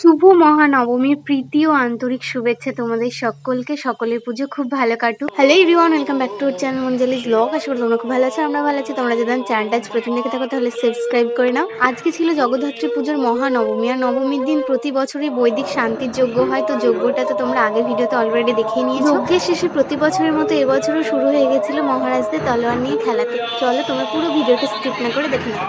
শুভ মহানবমীর প্রীতি ও আন্তরিক শুভেচ্ছা তোমাদের সকলকে। সকলের পুজো খুব ভালো কাটুক। Hello everyone welcome back to channel Manjali's vlog আশা করি তোমরা খুব ভালো আছো, আমরা ভালো আছি। তোমরা যদি চ্যানেলটা প্রথম দেখে থাকো, তাহলে সাবস্ক্রাইব করে নাও। আজকে ছিল জগদ্ধাত্রী পুজোর মহানবমী, আর নবমীর দিন প্রতি বছরই বৈদিক শান্তির যজ্ঞ হয়। তো যজ্ঞটা তো তোমরা আগের ভিডিওতে অলরেডি দেখিয়ে নিয়েছো। যজ্ঞের শেষে প্রতি বছরের মতো এবছরও শুরু হয়ে গেছিল মহারাজদের তলোয়ার নিয়ে খেলাতে চলো তোমরা পুরো ভিডিওটা স্কিপ না করে দেখে নাও।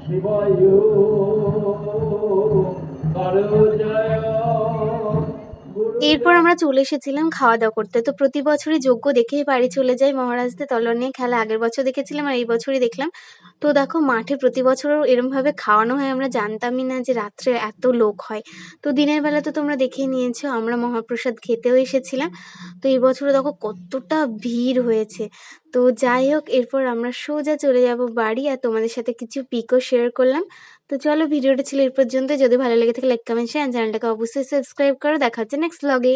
শিবায় কার জয় এরপর আমরা চলে এসেছিলাম খাওয়া দাওয়া করতে। তো প্রতি বছরই যজ্ঞ দেখেই বাড়ি চলে যাই। মহারাজদের তলোয়ার নিয়ে খেলা আগের বছর দেখেছিলাম আর এই বছরই দেখলাম। তো দেখো, মাঠে প্রতি বছরও এরমভাবে খাওয়ানো হয়, আমরা জানতামই না যে রাত্রে এত লোক হয়। তো দিনের বেলা তো তোমরা দেখেই নিয়েছো, আমরা মহাপ্রসাদ খেতেও এসেছিলাম। তো এই বছরও দেখো কতটা ভিড় হয়েছে। তো যাই হোক, এরপর আমরা সোজা চলে যাব বাড়ি আর তোমাদের সাথে কিছু পিকও শেয়ার করলাম। তো চলো ভিডিওটা ছিল এই পর্যন্ত যদি ভালো লেগে থাকে লাইক কমেন্ট শেয়ার চ্যানেলটাকে অবশ্যই সাবস্ক্রাইব করো। দেখা হচ্ছে নেক্সট ব্লগে